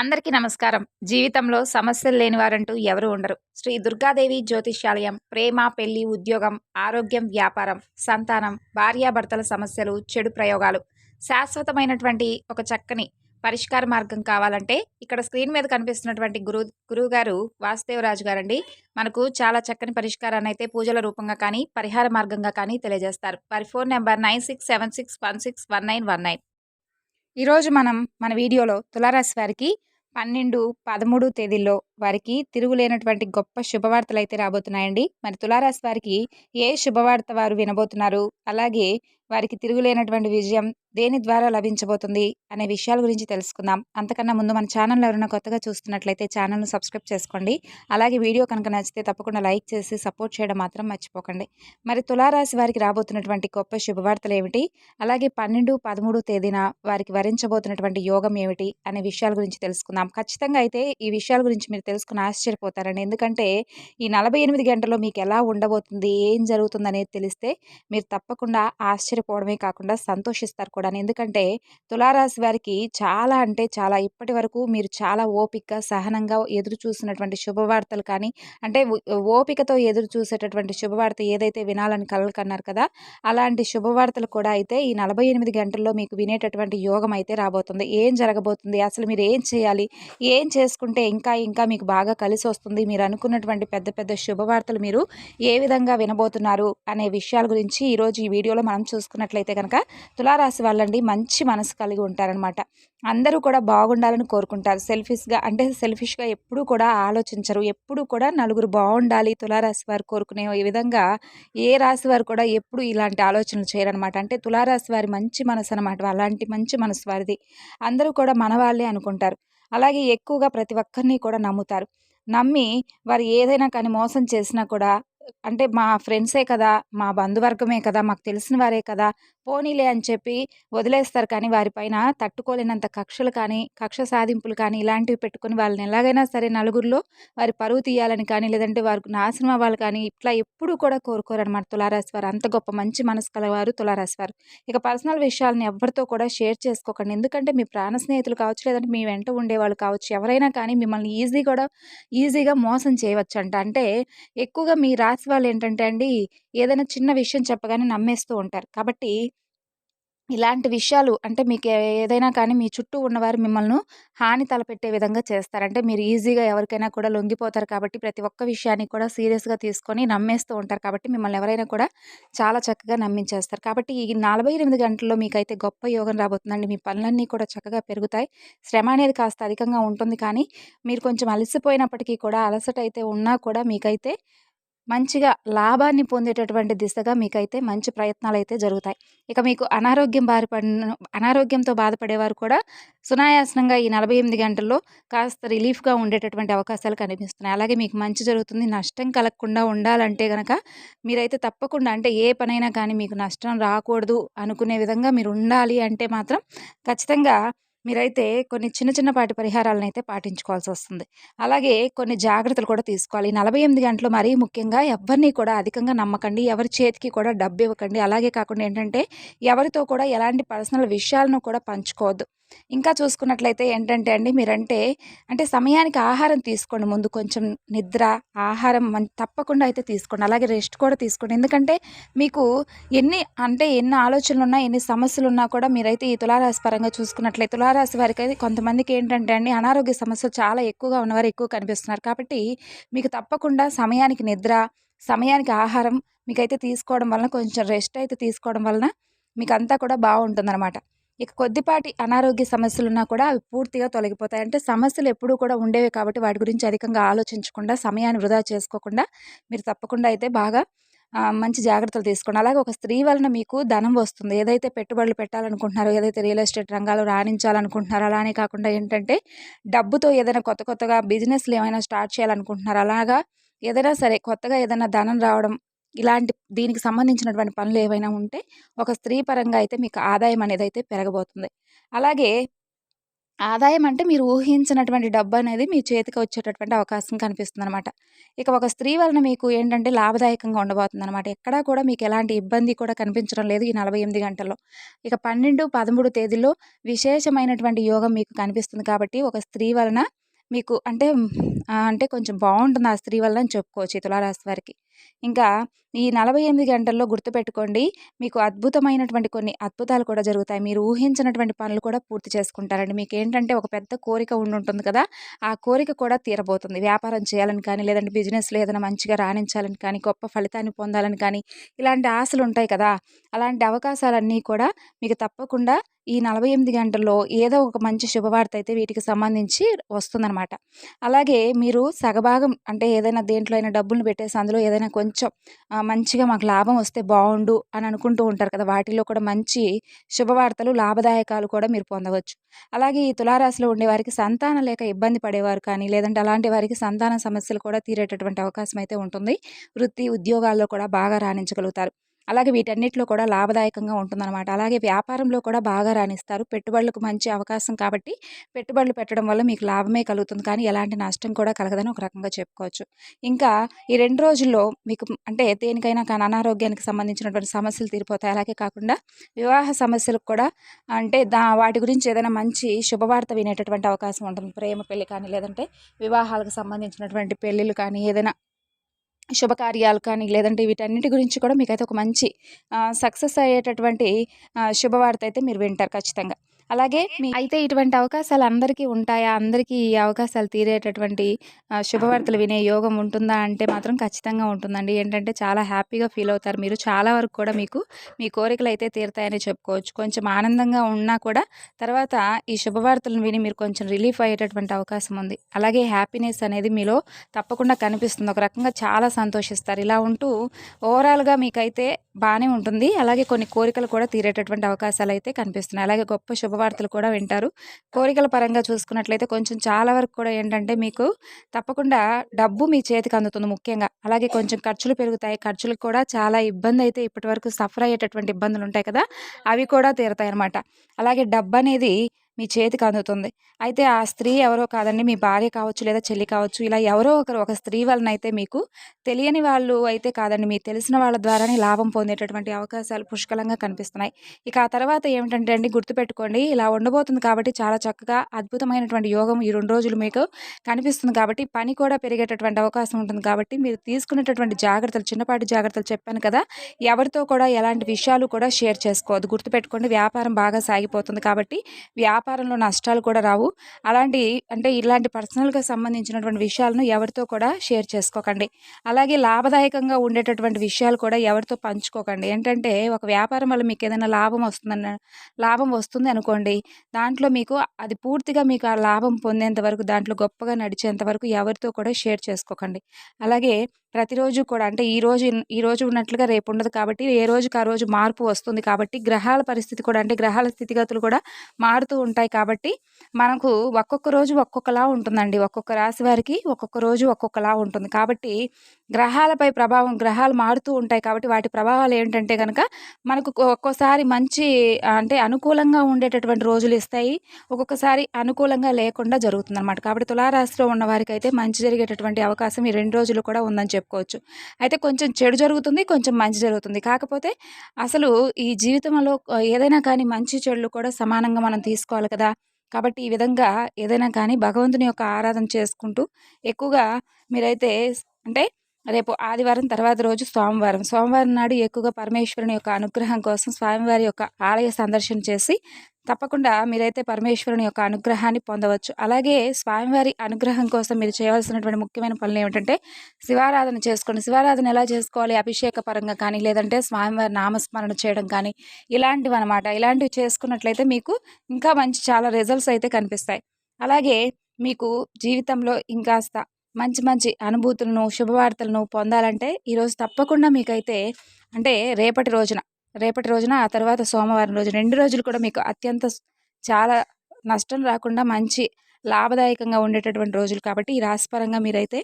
అందరికీ నమస్కారం. జీవితంలో సమస్యలు లేని వారంటూ ఎవరు ఉండరు. శ్రీ దుర్గాదేవి జ్యోతిష్యాలయం ప్రేమ పెళ్ళి ఉద్యోగం ఆరోగ్యం వ్యాపారం సంతానం భార్యాభర్తల సమస్యలు చెడు ప్రయోగాలు. శాశ్వతమైనటువంటి ఒక చక్కని పరిష్కార మార్గం కావాలంటే ఇక్కడ స్క్రీన్ మీద కనిపిస్తున్నటువంటి గురు గురువు గారు వాసుదేవరాజు గారండి. మనకు చాలా చక్కని పరిష్కారాన్ని అయితే పూజల రూపంగా కానీ పరిహార మార్గంగా కానీ తెలియజేస్తారు. వారి phone number nine six seven six one six one nine one nine. ఈరోజు మనం మన వీడియోలో తులారాశి వారికి పన్నెండు పదమూడు తేదీల్లో వారికి తిరుగులేనటువంటి గొప్ప శుభవార్తలు అయితే రాబోతున్నాయండి. మరి తులారాశి వారికి ఏ శుభవార్త వారు వినబోతున్నారు? అలాగే వారికి తిరుగులేనటువంటి విజయం దేని ద్వారా లభించబోతుంది అనే విషయాల గురించి తెలుసుకుందాం. అంతకన్నా ముందు మన ఛానల్ ఎవరైనా కొత్తగా చూస్తున్నట్లయితే ఛానల్ను సబ్స్క్రైబ్ చేసుకోండి. అలాగే వీడియో కనుక నచ్చితే తప్పకుండా లైక్ చేసి సపోర్ట్ చేయడం మాత్రం మర్చిపోకండి. మరి తులారాశి వారికి రాబోతున్నటువంటి గొప్ప శుభవార్తలు ఏమిటి? అలాగే పన్నెండు పదమూడు తేదీన వారికి వరించబోతున్నటువంటి యోగం ఏమిటి అనే విషయాల గురించి తెలుసుకుందాం. ఖచ్చితంగా అయితే ఈ విషయాల గురించి మీరు తెలుసుకుని ఆశ్చర్యపోతారండి. ఎందుకంటే ఈ నలభై ఎనిమిది గంటల్లో మీకు ఎలా ఉండబోతుంది ఏం జరుగుతుంది అనేది తెలిస్తే మీరు తప్పకుండా ఆశ్చర్య ఆశ్చర్యపోవడమే కాకుండా సంతోషిస్తారు కూడా ఎందుకంటే తులారాశి వారికి చాలా అంటే చాలా ఇప్పటి వరకు మీరు చాలా ఓపికగా సహనంగా ఎదురు చూసినటువంటి శుభవార్తలు కానీ అంటే ఓపికతో ఎదురు చూసేటటువంటి శుభవార్త ఏదైతే వినాలని కలలు కన్నారు కదా అలాంటి శుభవార్తలు కూడా అయితే ఈ నలభై ఎనిమిది గంటల్లో మీకు వినేటటువంటి యోగం అయితే రాబోతుంది. ఏం జరగబోతుంది? అసలు మీరు ఏం చేయాలి? ఏం చేసుకుంటే ఇంకా ఇంకా మీకు బాగా కలిసి వస్తుంది? మీరు అనుకున్నటువంటి పెద్ద పెద్ద శుభవార్తలు మీరు ఏ విధంగా వినబోతున్నారు? అనే విషయాల గురించి ఈరోజు ఈ వీడియోలో మనం చూసుకున్నట్లయితే కనుక తులారాశి వాళ్ళండి మంచి మనసు కలిగి ఉంటారనమాట అందరూ కూడా బాగుండాలని కోరుకుంటారు. సెల్ఫిష్గా అంటే సెల్ఫిష్గా ఎప్పుడూ కూడా ఆలోచించరు. ఎప్పుడు కూడా నలుగురు బాగుండాలి తులారాశి వారు కోరుకునే ఈ విధంగా ఏ రాశి వారు కూడా ఎప్పుడు ఇలాంటి ఆలోచనలు చేయరనమాట అంటే తులారాశి వారి మంచి మనసు అనమాట అలాంటి మంచి మనసు వారిది. అందరూ కూడా మనవాళ్ళే అనుకుంటారు. అలాగే ఎక్కువగా ప్రతి ఒక్కరిని కూడా నమ్ముతారు. నమ్మి వారు ఏదైనా కానీ మోసం చేసినా కూడా అంటే మా ఫ్రెండ్సే కదా మా బంధువర్గమే కదా మాకు తెలిసిన వారే కదా పోనీలే అని చెప్పి వదిలేస్తారు కానీ వారిపైన తట్టుకోలేనంత కక్షలు కానీ కక్ష సాధింపులు కానీ ఇలాంటివి పెట్టుకుని వాళ్ళని ఎలాగైనా సరే నలుగురిలో వారి పరువు తీయాలని కానీ లేదంటే వారికి నాశనం అవ్వాలి కానీ ఇట్లా ఎప్పుడూ కూడా కోరుకోరనమాట తులారాశి వారు. అంత గొప్ప మంచి మనసు కలవారు తులారాశి వారు. ఇక పర్సనల్ విషయాలను ఎవరితో కూడా షేర్ చేసుకోకండి. ఎందుకంటే మీ ప్రాణ స్నేహితులు కావచ్చు లేదంటే మీ వెంట ఉండేవాళ్ళు కావచ్చు ఎవరైనా కానీ మిమ్మల్ని ఈజీ కూడా ఈజీగా మోసం చేయవచ్చు అంట అంటే ఎక్కువగా మీ రాశి వాళ్ళు ఏంటంటే అండి ఏదైనా చిన్న విషయం చెప్పగానే నమ్మేస్తూ ఉంటారు. కాబట్టి ఇలాంటి విషయాలు అంటే మీకు ఏదైనా కానీ మీ చుట్టూ ఉన్నవారు మిమ్మల్ని హాని తలపెట్టే విధంగా చేస్తారు. అంటే మీరు ఈజీగా ఎవరికైనా కూడా లొంగిపోతారు కాబట్టి ప్రతి ఒక్క విషయాన్ని కూడా సీరియస్గా తీసుకొని నమ్మేస్తూ ఉంటారు. కాబట్టి మిమ్మల్ని ఎవరైనా కూడా చాలా చక్కగా నమ్మించేస్తారు. కాబట్టి ఈ నలభై ఎనిమిది గంటల్లో మీకైతే గొప్ప యోగం రాబోతుందండి. మీ పనులన్నీ కూడా చక్కగా పెరుగుతాయి. శ్రమ అనేది కాస్త అధికంగా ఉంటుంది. కానీ మీరు కొంచెం అలసిపోయినప్పటికీ కూడా అలసట అయితే ఉన్నా కూడా మీకైతే మంచిగా లాభాన్ని పొందేటటువంటి దిశగా మీకైతే మంచి ప్రయత్నాలు అయితే జరుగుతాయి. ఇక మీకు అనారోగ్యం బారిపడిన అనారోగ్యంతో బాధపడేవారు కూడా సునాయాసనంగా ఈ నలభై ఎనిమిది గంటల్లో కాస్త రిలీఫ్గా ఉండేటటువంటి అవకాశాలు కనిపిస్తున్నాయి. అలాగే మీకు మంచి జరుగుతుంది. నష్టం కలగకుండా ఉండాలంటే కనుక మీరైతే తప్పకుండా అంటే ఏ పనైనా కానీ మీకు నష్టం రాకూడదు అనుకునే విధంగా మీరు ఉండాలి అంటే మాత్రం ఖచ్చితంగా మీరైతే కొన్ని చిన్న చిన్నపాటి పరిహారాలను అయితే పాటించుకోవాల్సి వస్తుంది. అలాగే కొన్ని జాగ్రత్తలు కూడా తీసుకోవాలి. నలభై ఎనిమిది గంటలు మరీ ముఖ్యంగా ఎవరిని కూడా అధికంగా నమ్మకండి. ఎవరి చేతికి కూడా డబ్బు ఇవ్వకండి. అలాగే కాకుండా ఏంటంటే ఎవరితో కూడా ఎలాంటి పర్సనల్ విషయాలను కూడా పంచుకోవద్దు. ఇంకా చూసుకున్నట్లయితే ఏంటంటే అండి మీరంటే అంటే సమయానికి ఆహారం తీసుకోండి. ముందు కొంచెం నిద్ర ఆహారం తప్పకుండా అయితే తీసుకోండి. అలాగే రెస్ట్ కూడా తీసుకోండి. ఎందుకంటే మీకు ఎన్ని అంటే ఎన్ని ఆలోచనలు ఉన్నా ఎన్ని సమస్యలు ఉన్నా కూడా మీరైతే ఈ తులారాశి పరంగా చూసుకున్నట్లయితే తులారాశి వారికి అయితే కొంతమందికి ఏంటంటే అండి అనారోగ్య సమస్యలు చాలా ఎక్కువగా ఉన్నవారు ఎక్కువ కనిపిస్తున్నారు. కాబట్టి మీకు తప్పకుండా సమయానికి నిద్ర సమయానికి ఆహారం మీకైతే తీసుకోవడం వలన కొంచెం రెస్ట్ అయితే తీసుకోవడం వలన మీకు అంతా కూడా బాగుంటుందన్నమాట. ఇక కొద్దిపాటి అనారోగ్య సమస్యలు ఉన్నా కూడా అవి పూర్తిగా తొలగిపోతాయి. అంటే సమస్యలు ఎప్పుడూ కూడా ఉండేవి కాబట్టి వాటి గురించి అధికంగా ఆలోచించకుండా సమయాన్ని వృధా చేసుకోకుండా మీరు తప్పకుండా అయితే బాగా మంచి జాగ్రత్తలు తీసుకోండి. అలాగే ఒక స్త్రీ వలన మీకు ధనం వస్తుంది. ఏదైతే పెట్టుబడులు పెట్టాలనుకుంటున్నారో ఏదైతే రియల్ ఎస్టేట్ రంగాలు రాణించాలనుకుంటున్నారో అలానే కాకుండా ఏంటంటే డబ్బుతో ఏదైనా కొత్త కొత్తగా బిజినెస్లు ఏమైనా స్టార్ట్ చేయాలనుకుంటున్నారో అలాగా ఏదైనా సరే కొత్తగా ఏదైనా ధనం రావడం ఇలాంటి దీనికి సంబంధించినటువంటి పనులు ఏవైనా ఉంటే ఒక స్త్రీ పరంగా అయితే మీకు ఆదాయం అనేది అయితే పెరగబోతుంది అలాగే ఆదాయం అంటే మీరు ఊహించినటువంటి డబ్బు అనేది మీ చేతికి వచ్చేటటువంటి అవకాశం కనిపిస్తుంది అనమాట ఇక ఒక స్త్రీ వలన మీకు ఏంటంటే లాభదాయకంగా ఉండబోతుందనమాట. ఎక్కడా కూడా మీకు ఎలాంటి ఇబ్బంది కూడా కనిపించడం లేదు ఈ 48 గంటల్లో. ఇక 12, 13 తేదీల్లో విశేషమైనటువంటి యోగం మీకు కనిపిస్తుంది కాబట్టి ఒక స్త్రీ వలన మీకు అంటే అంటే కొంచెం బాగుంటుంది ఆ స్త్రీ వల్ల అని చెప్పుకోవచ్చు ఈ తులారాశి వారికి. ఇంకా ఈ 48 గంటల్లో గుర్తుపెట్టుకోండి మీకు అద్భుతమైనటువంటి కొన్ని అద్భుతాలు కూడా జరుగుతాయి. మీరు ఊహించినటువంటి పనులు కూడా పూర్తి చేసుకుంటారండి. మీకు ఏంటంటే ఒక పెద్ద కోరిక ఉండుంటుంది కదా! ఆ కోరిక కూడా తీరబోతుంది. వ్యాపారం చేయాలని కానీ, లేదంటే బిజినెస్‌లో ఏదైనా మంచిగా రాణించాలని కానీ, గొప్ప ఫలితాన్ని పొందాలని కానీ, ఇలాంటి ఆశలు ఉంటాయి కదా! అలాంటి అవకాశాలన్నీ కూడా మీకు తప్పకుండా ఈ 48 గంటల్లో ఏదో ఒక మంచి శుభవార్త అయితే వీటికి సంబంధించి వస్తుందన్నమాట అలాగే మీరు సగభాగం అంటే ఏదైనా దేంట్లో అయినా డబ్బులు పెట్టేసి అందులో ఏదైనా కొంచెం మంచిగా మాకు లాభం వస్తే బాగుండు అని అనుకుంటూ ఉంటారు కదా! వాటిలో కూడా మంచి శుభవార్తలు, లాభదాయకాలు కూడా మీరు పొందవచ్చు. అలాగే ఈ తులారాశిలో ఉండేవారికి సంతానం లేక ఇబ్బంది పడేవారు కానీ, లేదంటే అలాంటి వారికి సంతాన సమస్యలు కూడా తీరేటటువంటి అవకాశం అయితే ఉంటుంది. వృత్తి, ఉద్యోగాల్లో కూడా బాగా రాణించగలుగుతారు. అలాగే వీటన్నిటిలో కూడా లాభదాయకంగా ఉంటుందన్నమాట అలాగే వ్యాపారంలో కూడా బాగా రాణిస్తారు. పెట్టుబడులకు మంచి అవకాశం కాబట్టి పెట్టుబడులు పెట్టడం వల్ల మీకు లాభమే కలుగుతుంది కానీ ఎలాంటి నష్టం కూడా కలగదని ఒక రకంగా చెప్పుకోవచ్చు. ఇంకా ఈ రెండు రోజుల్లో మీకు అంటే దేనికైనా కానీ అనారోగ్యానికి సంబంధించినటువంటి సమస్యలు తీరిపోతాయి. అలాగే కాకుండా వివాహ సమస్యలకు కూడా అంటే దా వాటి గురించి ఏదైనా మంచి శుభవార్త వినేటటువంటి అవకాశం ఉంటుంది. ప్రేమ పెళ్ళి కానీ, లేదంటే వివాహాలకు సంబంధించినటువంటి పెళ్ళిళ్ళు కానీ, ఏదైనా శుభకార్యాలు కానీ, లేదంటే వీటన్నిటి గురించి కూడా మీకైతే ఒక మంచి సక్సెస్ అయ్యేటటువంటి శుభవార్త అయితే మీరు వింటారు ఖచ్చితంగా. అలాగే మీ అయితే ఇటువంటి అవకాశాలు అందరికీ ఉంటాయా? అందరికీ ఈ అవకాశాలు తీరేటటువంటి శుభవార్తలు వినే యోగం ఉంటుందా? అంటే మాత్రం ఖచ్చితంగా ఉంటుందండి. ఏంటంటే చాలా హ్యాపీగా ఫీల్ అవుతారు మీరు. చాలా వరకు కూడా మీకు మీ కోరికలైతే తీరుతాయని చెప్పుకోవచ్చు. కొంచెం ఆనందంగా ఉన్నా కూడా తర్వాత ఈ శుభవార్తలను విని మీరు కొంచెం రిలీఫ్ అయ్యేటటువంటి అవకాశం ఉంది. అలాగే హ్యాపీనెస్ అనేది మీలో తప్పకుండా కనిపిస్తుంది. ఒక రకంగా చాలా సంతోషిస్తారు. ఇలా ఉంటూ ఓవరాల్‌గా మీకైతే బానే ఉంటుంది. అలాగే కొన్ని కోరికలు కూడా తీరేటటువంటి అవకాశాలైతే కనిపిస్తున్నాయి. అలాగే గొప్ప శుభవార్తలు కూడా వింటారు. కోరికల పరంగా చూసుకున్నట్లయితే కొంచెం చాలా వరకు కూడా ఏంటంటే మీకు తప్పకుండా డబ్బు మీ చేతికి అందుతుంది ముఖ్యంగా. అలాగే కొంచెం ఖర్చులు పెరుగుతాయి. ఖర్చులకు కూడా చాలా ఇబ్బంది అయితే ఇప్పటివరకు సఫర్ అయ్యేటటువంటి ఇబ్బందులు ఉంటాయి కదా! అవి కూడా తీరుతాయి అన్నమాట అలాగే డబ్బు అనేది మీ చేతికి అందుతుంది. అయితే ఆ స్త్రీ ఎవరో కాదండి మీ భార్య కావచ్చు, లేదా చెల్లి కావచ్చు. ఇలా ఎవరో ఒకరు ఒక స్త్రీ వలన అయితే మీకు తెలియని వాళ్ళు అయితే కాదండి. మీకు తెలిసిన వాళ్ళ ద్వారానే లాభం పొందేటటువంటి అవకాశాలు పుష్కలంగా కనిపిస్తున్నాయి. ఇక ఆ తర్వాత ఏమిటంటే అండి గుర్తుపెట్టుకోండి ఇలా ఉండబోతుంది కాబట్టి చాలా చక్కగా అద్భుతమైనటువంటి యోగం ఈ రెండు రోజులు మీకు కనిపిస్తుంది కాబట్టి పని కూడా పెరిగేటటువంటి అవకాశం ఉంటుంది కాబట్టి మీరు తీసుకునేటటువంటి జాగ్రత్తలు చిన్నపాటి జాగ్రత్తలు చెప్పాను కదా! ఎవరితో కూడా ఎలాంటి విషయాలు కూడా షేర్ చేసుకోవద్దు. గుర్తుపెట్టుకోండి వ్యాపారం బాగా సాగిపోతుంది కాబట్టి వ్యాపారంలో నష్టాలు కూడా రావు. అలాంటి అంటే ఇలాంటి పర్సనల్‌గా సంబంధించినటువంటి విషయాలను ఎవరితో కూడా షేర్ చేసుకోకండి. అలాగే లాభదాయకంగా ఉండేటటువంటి విషయాలు కూడా ఎవరితో పంచుకోకండి. ఏంటంటే ఒక వ్యాపారం వల్ల మీకు ఏదైనా లాభం వస్తుందన్న లాభం వస్తుంది అనుకోండి. దాంట్లో మీకు అది పూర్తిగా మీకు ఆ లాభం పొందేంత వరకు దాంట్లో గొప్పగా నడిచేంత వరకు ఎవరితో కూడా షేర్ చేసుకోకండి. అలాగే ప్రతిరోజు కూడా అంటే ఈ రోజు ఈరోజు ఉన్నట్లుగా రేపు ఉండదు కాబట్టి ఏ రోజుకి ఆ రోజు మార్పు వస్తుంది కాబట్టి గ్రహాల పరిస్థితి కూడా అంటే గ్రహాల స్థితిగతులు కూడా మారుతూ ఉంటాయి కాబట్టి మనకు ఒక్కొక్క రోజు ఒక్కొక్కలా ఉంటుందండి. ఒక్కొక్క రాశి వారికి ఒక్కొక్క రోజు ఒక్కొక్కలా ఉంటుంది. కాబట్టి గ్రహాలపై ప్రభావం గ్రహాలు మారుతూ ఉంటాయి కాబట్టి వాటి ప్రభావాలు ఏంటంటే కనుక మనకు ఒక్కోసారి మంచి అంటే అనుకూలంగా ఉండేటటువంటి రోజులు ఇస్తాయి. ఒక్కొక్కసారి అనుకూలంగా లేకుండా జరుగుతుందనమాట. కాబట్టి తులారాశిలో ఉన్న వారికైతే మంచి జరిగేటటువంటి అవకాశం ఈ రెండు రోజులు కూడా ఉందని చెప్పుకోవచ్చు. అయితే కొంచెం చెడు జరుగుతుంది. కొంచెం మంచి జరుగుతుంది. కాకపోతే అసలు ఈ జీవితంలో ఏదైనా కానీ మంచి చెడులు కూడా సమానంగా మనం తీసుకోవాలి కదా! కాబట్టి ఈ విధంగా ఏదైనా కానీ భగవంతుని యొక్క ఆరాధన చేసుకుంటూ ఎక్కువగా మీరైతే అంటే రేపు ఆదివారం తర్వాత రోజు సోమవారం. సోమవారం నాడు ఎక్కువగా పరమేశ్వరుని యొక్క అనుగ్రహం కోసం స్వామివారి యొక్క ఆలయ సందర్శన చేసి తప్పకుండా మీరైతే పరమేశ్వరుని యొక్క అనుగ్రహాన్ని పొందవచ్చు. అలాగే స్వామివారి అనుగ్రహం కోసం మీరు చేయవలసినటువంటి ముఖ్యమైన పనులు ఏమిటంటే శివారాధన చేసుకోండి. శివారాధన ఎలా చేసుకోవాలి? అభిషేక పరంగా కానీ, లేదంటే స్వామివారి నామస్మరణ చేయడం కానీ ఇలాంటివి అనమాట ఇలాంటివి చేసుకున్నట్లయితే మీకు ఇంకా మంచి చాలా రిజల్ట్స్ అయితే కనిపిస్తాయి. అలాగే మీకు జీవితంలో ఇంకాస్త మంచి మంచి అనుభూతులను, శుభవార్తలను పొందాలంటే ఈరోజు తప్పకుండా మీకైతే అంటే రేపటి రోజున రేపటి రోజున ఆ తర్వాత సోమవారం రోజు రెండు రోజులు కూడా మీకు అత్యంత చాలా నష్టం రాకుండా మంచి లాభదాయకంగా ఉండేటటువంటి రోజులు కాబట్టి ఈ రాశిపరంగా మీరైతే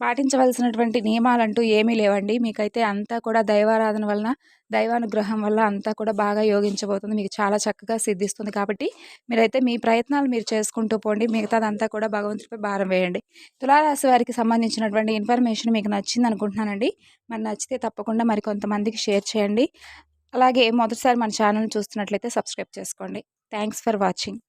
పాటించవలసినటువంటి నియమాలంటూ ఏమీ లేవండి. మీకైతే అంతా కూడా దైవారాధన వలన దైవానుగ్రహం వల్ల అంతా కూడా బాగా యోగించబోతుంది. మీకు చాలా చక్కగా సిద్ధిస్తుంది కాబట్టి మీరైతే మీ ప్రయత్నాలు మీరు చేసుకుంటూ పోండి. మిగతాదంతా కూడా భగవంతుడిపై భారం వేయండి. తులారాశి వారికి సంబంధించినటువంటి ఇన్ఫర్మేషన్ మీకు నచ్చింది అనుకుంటున్నానండి. మరి నచ్చితే తప్పకుండా మరి కొంతమందికి షేర్ చేయండి. అలాగే మొదటిసారి మన ఛానల్ చూస్తున్నట్లయితే సబ్స్క్రైబ్ చేసుకోండి. Thanks for watching.